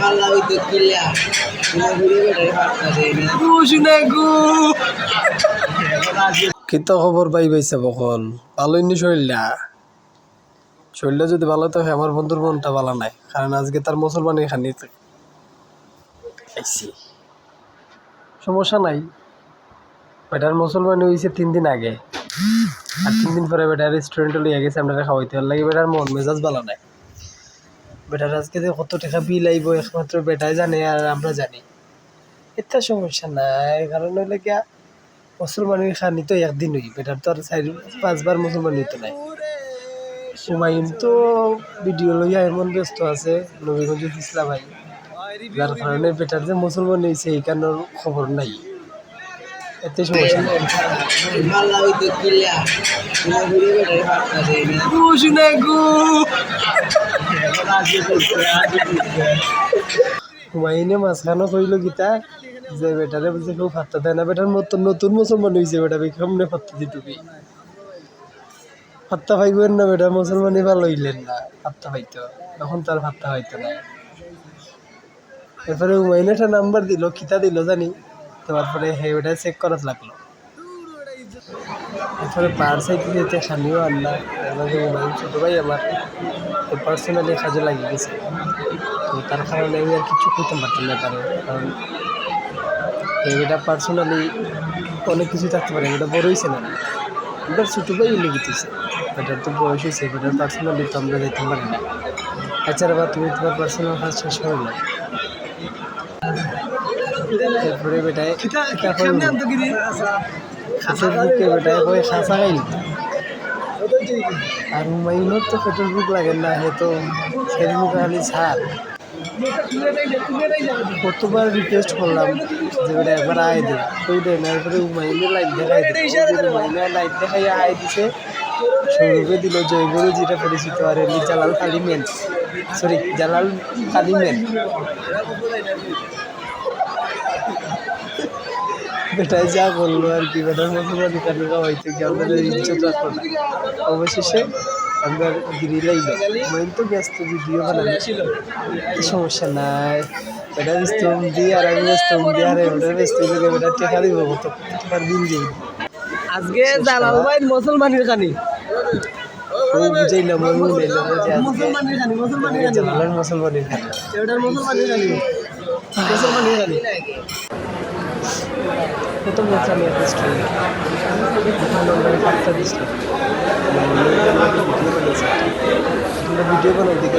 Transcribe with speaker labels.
Speaker 1: মাল্লা হইতে
Speaker 2: খবর পাই পাইছে বকল? ভালোই নি শরীরটা শরীরটা যদি ভালো থাকে আমার বন্ধুর মনটা ভালো নাই। কারণ আজকে তার মুসলমান এখানে খাইছি। সমস্যা নাই। বেটার মুসলমান হয়েছে তিন দিন আগে। আর তিন দিন পরে বেটার রেস্টুরেন্টে লইয়া গেছে আমরা খাওয়াইতে লাগে বেটার মন মেজাজ ভালো নাই? বেটার, আজকে যে কত টাকা বিল আইব, একমাত্র বেটাই জানে আর আমরা জানি। এটা সমস্যা নাই, কারণ হইলে গিয়া মুসলমানের খানি তো একদিন হই বেটার তো আর চার, পাঁচবার মুসলমান হইতে নাই। হুমায়ুন তো ভিডিও লইয়া এমন ব্যস্ত আছে নবীগঞ্জ ইসলাম ভাই। যার কারণে বেটার যে মুসলমান হয়েছে এই কারণে খবর নাই। এতে সমস্যা
Speaker 1: হইতে কিল্লা
Speaker 2: হুমায়ুনে মাঝখানে কইল গীতা যে বেটারে বলছে, কেউ ফাত্তা দেয় না। বেটার মতন নতুন মুসলমান হয়েছে বেটা কেমনে ফাত্তা দিটুকি ফাত্তা পাইবেন না বেটা, মুসলমানই ভালো হইলেন না ফাত্তা পাইতো। তখন তার ফাত্তা পাইতো না। এরপরে হুমায়ুন একটা নাম্বার দিল খিতা দিল জানি? তারপরে হে ওটা চেক করাত লাগল। এরপরে পার সাইতে যেতে খানিও আনলা ছোট ভাই আমার। পার্সোনালি কাজে লাগিয়ে গেছে তো তার কারণে আমি আর কিছু করতে পারতাম না কারণ কারণ এটা পার্সোনালি অনেক কিছু থাকতে পারে এটা বড় হয়েছে না। এটা ছোটো ভাই লেগেছে এটার তো বয়স হয়েছে এটার পার্সোনালি তো আমরা যেতে পারি না। এছাড়া বা তুমি তোমার পার্সোনাল কাজ শেষ করে না। এরপরে বেটায় ফেসবুকে বেটায় কয়ে খাসা খাইল আর হুমায়ুনের তো পেট্রোল বুক লাগে না, হে তো ফেসবুক খালি ছাড় কতবার রিকোয়েস্ট করলাম যে ওটা একবার আয় দে। ওই দেয় না লাইট দেখাই হুমায়ুনের লাইট দেখাই আয় দিছে। সৌরভে দিল জয়গুরু, যেটা পরিচিত আর এমনি জালাল কালী মেন সরি জালাল কালী মেন বেটাই যা বলল আর কি বেটার মুসলমান এখানে হয়তো কি আমাদের ইজ্জত রাখল না। অবশেষে আমরা গিরি লাইল মাইন তো ব্যস্ত ভিডিও বানানো সমস্যা নাই। বেটা দিয়ে আর আমি ব্যস্ত দিয়ে আর বেটা ব্যস্ত দিয়ে বেটা টেকা দিব কত? টাকার দিন যাই
Speaker 1: আজকে জালাল ভাই মুসলমানের খানি
Speaker 2: ও বুঝাইলাম আমি বুঝাইলাম যে আজকে
Speaker 1: মুসলমানের খানি মুসলমানের
Speaker 2: জালালের মুসলমানের
Speaker 1: এটার মুসলমানের খানি
Speaker 2: প্রথম যাত্রা আমি একটা স্টুডেন্ট ওখানে আমরা পাত্তা দিয়েছিলাম ভিডিও বানাই দিকে